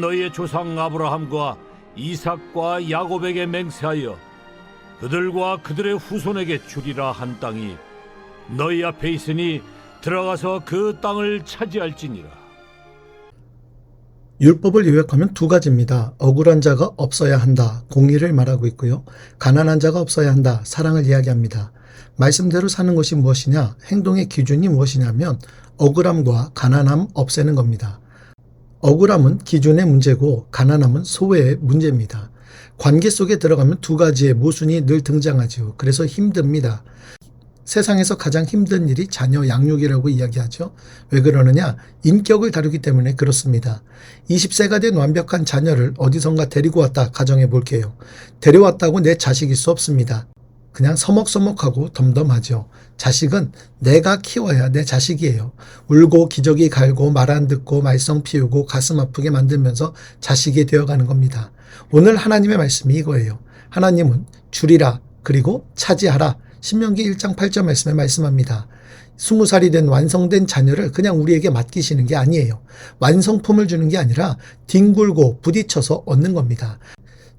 너희의 조상 아브라함과 이삭과 야곱에게 맹세하여 그들과 그들의 후손에게 주리라 한 땅이 너희 앞에 있으니 들어가서 그 땅을 차지할지니라. 율법을 요약하면 두 가지입니다. 억울한 자가 없어야 한다. 공의를 말하고 있고요. 가난한 자가 없어야 한다. 사랑을 이야기합니다. 말씀대로 사는 것이 무엇이냐? 행동의 기준이 무엇이냐면 억울함과 가난함 없애는 겁니다. 억울함은 기준의 문제고 가난함은 소외의 문제입니다. 관계 속에 들어가면 두 가지의 모순이 늘 등장하죠. 그래서 힘듭니다. 세상에서 가장 힘든 일이 자녀 양육이라고 이야기하죠. 왜 그러느냐? 인격을 다루기 때문에 그렇습니다. 20세가 된 완벽한 자녀를 어디선가 데리고 왔다 가정해 볼게요. 데려왔다고 내 자식일 수 없습니다. 그냥 서먹서먹하고 덤덤하죠. 자식은 내가 키워야 내 자식이에요. 울고 기저귀 갈고 말 안 듣고 말썽 피우고 가슴 아프게 만들면서 자식이 되어가는 겁니다. 오늘 하나님의 말씀이 이거예요. 하나님은 줄이라 그리고 차지하라. 신명기 1장 8절 말씀에 말씀합니다. 스무 살이 된 완성된 자녀를 그냥 우리에게 맡기시는 게 아니에요. 완성품을 주는 게 아니라 뒹굴고 부딪혀서 얻는 겁니다.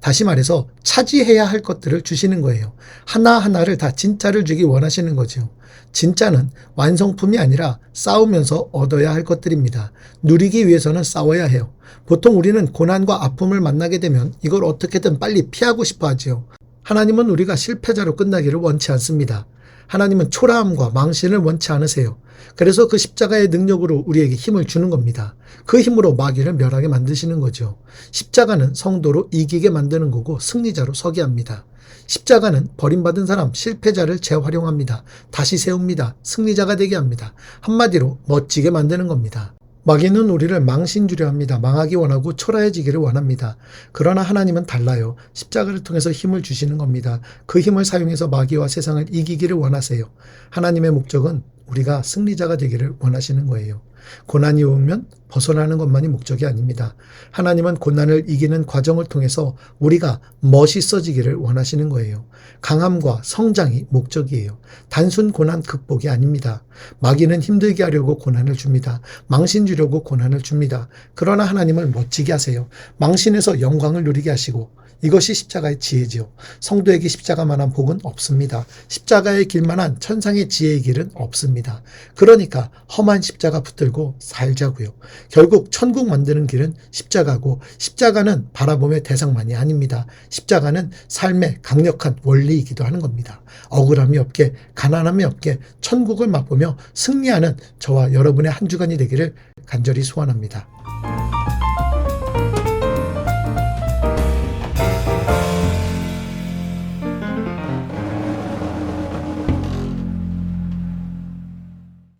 다시 말해서 차지해야 할 것들을 주시는 거예요. 하나하나를 다 진짜를 주기 원하시는 거죠. 진짜는 완성품이 아니라 싸우면서 얻어야 할 것들입니다. 누리기 위해서는 싸워야 해요. 보통 우리는 고난과 아픔을 만나게 되면 이걸 어떻게든 빨리 피하고 싶어 하지요. 하나님은 우리가 실패자로 끝나기를 원치 않습니다. 하나님은 초라함과 망신을 원치 않으세요. 그래서 그 십자가의 능력으로 우리에게 힘을 주는 겁니다. 그 힘으로 마귀를 멸하게 만드시는 거죠. 십자가는 성도로 이기게 만드는 거고 승리자로 서게 합니다. 십자가는 버림받은 사람, 실패자를 재활용합니다. 다시 세웁니다. 승리자가 되게 합니다. 한마디로 멋지게 만드는 겁니다. 마귀는 우리를 망신 주려 합니다. 망하기 원하고 초라해지기를 원합니다. 그러나 하나님은 달라요. 십자가를 통해서 힘을 주시는 겁니다. 그 힘을 사용해서 마귀와 세상을 이기기를 원하세요. 하나님의 목적은 우리가 승리자가 되기를 원하시는 거예요. 고난이 오면 벗어나는 것만이 목적이 아닙니다. 하나님은 고난을 이기는 과정을 통해서 우리가 멋있어지기를 원하시는 거예요. 강함과 성장이 목적이에요. 단순 고난 극복이 아닙니다. 마귀는 힘들게 하려고 고난을 줍니다. 망신 주려고 고난을 줍니다. 그러나 하나님을 멋지게 하세요. 망신에서 영광을 누리게 하시고 이것이 십자가의 지혜지요. 성도에게 십자가만한 복은 없습니다. 십자가의 길만한 천상의 지혜의 길은 없습니다. 그러니까 험한 십자가 붙들고 살자고요. 결국 천국 만드는 길은 십자가고 십자가는 바라봄의 대상만이 아닙니다. 십자가는 삶의 강력한 원리이기도 하는 겁니다. 억울함이 없게 가난함이 없게 천국을 맛보며 승리하는 저와 여러분의 한 주간이 되기를 간절히 소원합니다.